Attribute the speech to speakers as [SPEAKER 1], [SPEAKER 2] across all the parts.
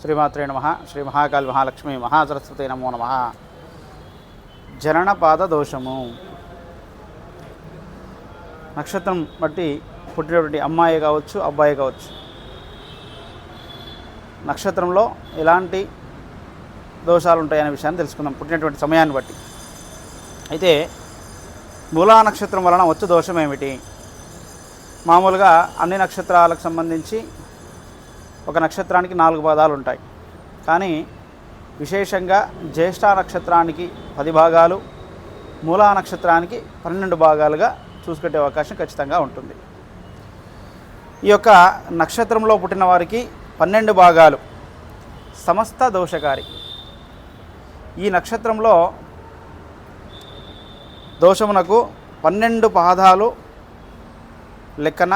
[SPEAKER 1] శ్రీమాత్రే నమ. శ్రీ మహాకాళి మహాలక్ష్మి మహాసరస్వతి నమో నమ. జననపాద దోషము. నక్షత్రం బట్టి పుట్టినటువంటి అమ్మాయి కావచ్చు అబ్బాయి కావచ్చు. నక్షత్రంలో ఎలాంటి దోషాలు ఉంటాయనే విషయాన్ని తెలుసుకుందాం పుట్టినటువంటి సమయాన్ని బట్టి. అయితే మూలా నక్షత్రం వలన వచ్చే దోషం ఏమిటి మామూలుగా అన్ని నక్షత్రాలకు సంబంధించి ఒక నక్షత్రానికి నాలుగు పాదాలు ఉంటాయి. కానీ విశేషంగా జ్యేష్ఠ నక్షత్రానికి పది భాగాలు మూలా నక్షత్రానికి పన్నెండు భాగాలుగా చూసుకునే అవకాశం ఖచ్చితంగా ఉంటుంది. ఈ యొక్క నక్షత్రంలో పుట్టిన వారికి పన్నెండు భాగాలు. సమస్త దోషకారి. ఈ నక్షత్రంలో దోషమునకు పన్నెండు పాదాలు లెక్కన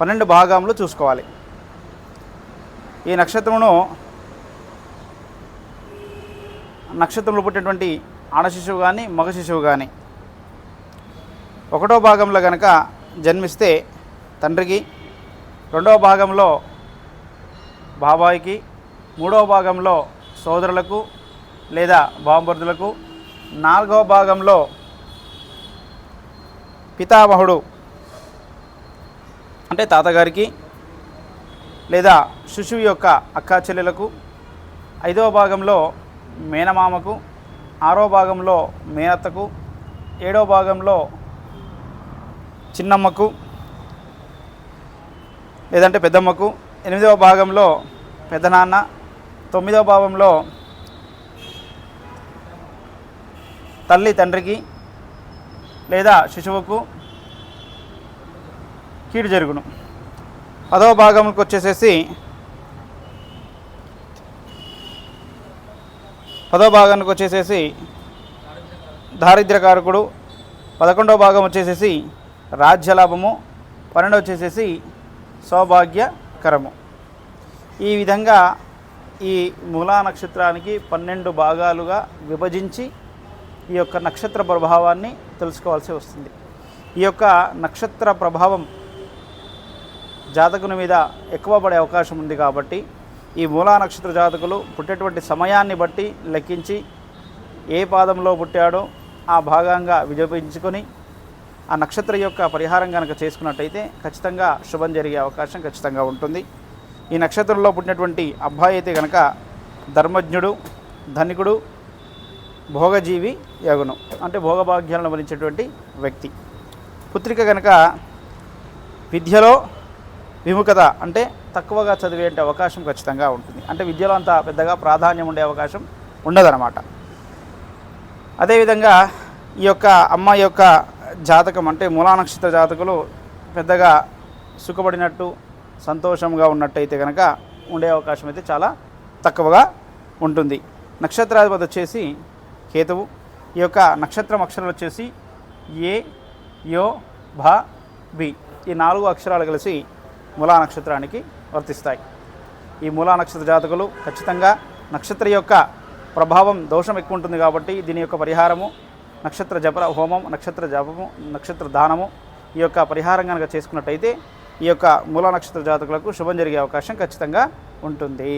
[SPEAKER 1] పన్నెండు భాగంలో చూసుకోవాలి. ఈ నక్షత్రమును నక్షత్రంలో పుట్టినటువంటి ఆడ శిశువు కానీ మగ శిశువు కానీ ఒకటో భాగంలో కనుక జన్మిస్తే తండ్రికి రెండవ భాగంలో బాబాయికి మూడవ భాగంలో సోదరులకు లేదా బాంబర్దులకు నాలుగవ భాగంలో పితామహుడు అంటే తాతగారికి లేదా శిశువు యొక్క అక్కా చెల్లెలకు. ఐదవ భాగంలో మేనమామకు ఆరో భాగంలో మేనత్తకు ఏడవ భాగంలో చిన్నమ్మకు లేదంటే పెద్దమ్మకు ఎనిమిదవ భాగంలో పెద్దనాన్న తొమ్మిదవ భాగంలో తల్లి తండ్రికి లేదా శిశువుకు కీడు జరుగును. పదవ భాగంకి వచ్చేసేసి పదవ భాగానికి వచ్చేసేసి దారిద్ర్యకారకుడు పదకొండవ భాగం వచ్చేసేసి రాజ్యలాభము పన్నెండవ వచ్చేసేసి సౌభాగ్యకరము. ఈ విధంగా ఈ మూలా నక్షత్రానికి పన్నెండు భాగాలుగా విభజించి ఈ యొక్క నక్షత్ర ప్రభావాన్ని తెలుసుకోవాల్సి వస్తుంది. ఈ యొక్క నక్షత్ర ప్రభావం జాతకుని మీద ఎక్కువ పడే అవకాశం ఉంది కాబట్టి ఈ మూలా నక్షత్ర జాతకులు పుట్టేటువంటి సమయాన్ని బట్టి లెక్కించి ఏ పాదంలో పుట్టాడో ఆ భాగంగా విభజించుకొని ఆ నక్షత్ర యొక్క పరిహారం కనుక చేసుకున్నట్టయితే ఖచ్చితంగా శుభం జరిగే అవకాశం ఖచ్చితంగా ఉంటుంది. ఈ నక్షత్రంలో పుట్టినటువంటి అబ్బాయి అయితే కనుక ధర్మజ్ఞుడు ధనికుడు భోగజీవి యగును అంటే భోగభాగ్యాలను భరించేటువంటి వ్యక్తి. పుత్రిక కనుక విద్యలో విముఖత అంటే తక్కువగా చదివే అవకాశం ఖచ్చితంగా ఉంటుంది. అంటే విద్యలో అంత పెద్దగా ప్రాధాన్యం ఉండే అవకాశం ఉండదన్నమాట. అదేవిధంగా ఈ యొక్క అమ్మాయి యొక్క జాతకం అంటే మూలా నక్షత్ర జాతకులు పెద్దగా సుఖపడినట్టు సంతోషంగా ఉన్నట్టయితే కనుక ఉండే అవకాశం అయితే చాలా తక్కువగా ఉంటుంది. నక్షత్రాధిపతి వచ్చేసి కేతువు. ఈ యొక్క నక్షత్రం అక్షరాలు వచ్చేసి ఏ యో భ బి ఈ నాలుగు అక్షరాలు కలిసి మూలా నక్షత్రానికి వర్తిస్తాయి. ఈ మూలా నక్షత్ర జాతకులు ఖచ్చితంగా నక్షత్ర యొక్క ప్రభావం దోషం ఎక్కువ ఉంటుంది కాబట్టి దీని యొక్క పరిహారము నక్షత్ర జప హోమం నక్షత్ర జపము నక్షత్ర దానము ఈ యొక్క పరిహారం కనుక చేసుకున్నట్టయితే ఈ యొక్క మూలా నక్షత్ర జాతకులకు శుభం జరిగే అవకాశం ఖచ్చితంగా ఉంటుంది.